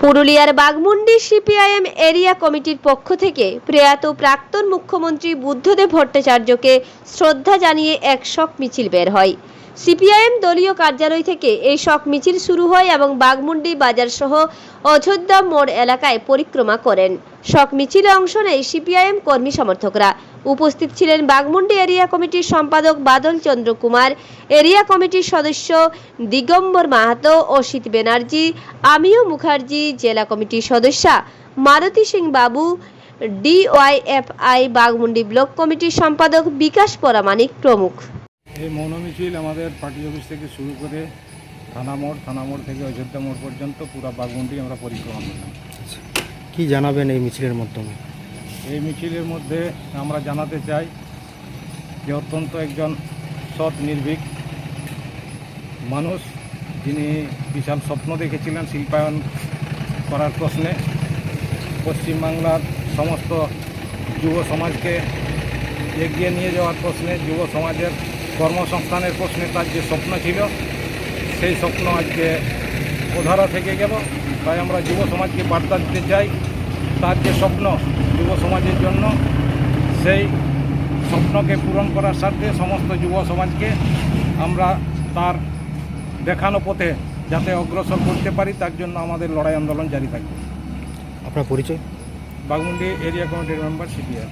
পুরুলিয়ার Baghmundi CPIM area কমিটির পক্ষ থেকে প্রয়াত প্রাক্তন মুখ্যমন্ত্রী বুদ্ধদেব ভট্টাচার্যকে শ্রদ্ধা জানিয়ে এক শক মিছিল বের হয়। সিপিআইএম দলীয় কার্যালয় থেকে এই শক মিছিল শুরু হয় এবং বাগমুন্ডি বাজার সহ অযোধ্যা মোড় এলাকায় পরিক্রমা করেন। শক মিছিলে অংশ নেয় সিপিআইএম কর্মী সমর্থকরা। উপস্থিত ছিলেন বাগমুন্ডি এরিয়া কমিটির সম্পাদক বাদল চন্দ্র কুমার, এরিয়া কমিটির সদস্য দিগম্বর মাহাতো, অসিত ব্যানার্জি আমিও মুখার্জি, জেলা কমিটির সদস্যা মারতী সিং বাবু, ডিওয়াইএফআই বাগমুন্ডি ব্লক কমিটির সম্পাদক বিকাশ পরামানিক প্রমুখ। এই মৌন মিছিল আমাদের পার্টি অফিস থেকে শুরু করে থানা মোড় থানা মোড় থেকে অযোধ্যা মোড় পর্যন্ত পুরো বাগমুন্ডি আমরা পরিক্রমা করলাম। কি জানাবেন এই মিছিলের মাধ্যমে? এই মিছিলের মধ্যে আমরা জানাতে চাই যে অত্যন্ত একজন সৎ নির্ভীক মানুষ যিনি বিশাল স্বপ্ন দেখেছিলেন শিল্পায়ন করার প্রশ্নে। পশ্চিমবাংলার সমস্ত যুব সমাজকে এগিয়ে নিয়ে যাওয়ার প্রশ্নে যুব সমাজের কর্মসংস্থানের প্রশ্নে তার যে স্বপ্ন ছিল সেই স্বপ্ন আজকে ওধারা থেকে গেল। তাই আমরা যুব সমাজকে বার্তা দিতে চাই তার যে স্বপ্ন যুব সমাজের জন্য সেই স্বপ্নকে পূরণ করার স্বার্থে সমস্ত যুব সমাজকে আমরা তার দেখানো পথে যাতে অগ্রসর করতে পারি তার জন্য আমাদের লড়াই আন্দোলন জারি থাকবে। আপনার পরিচয়? বাগমুন্ডি এরিয়া কমিটির মেম্বার সিপিআই।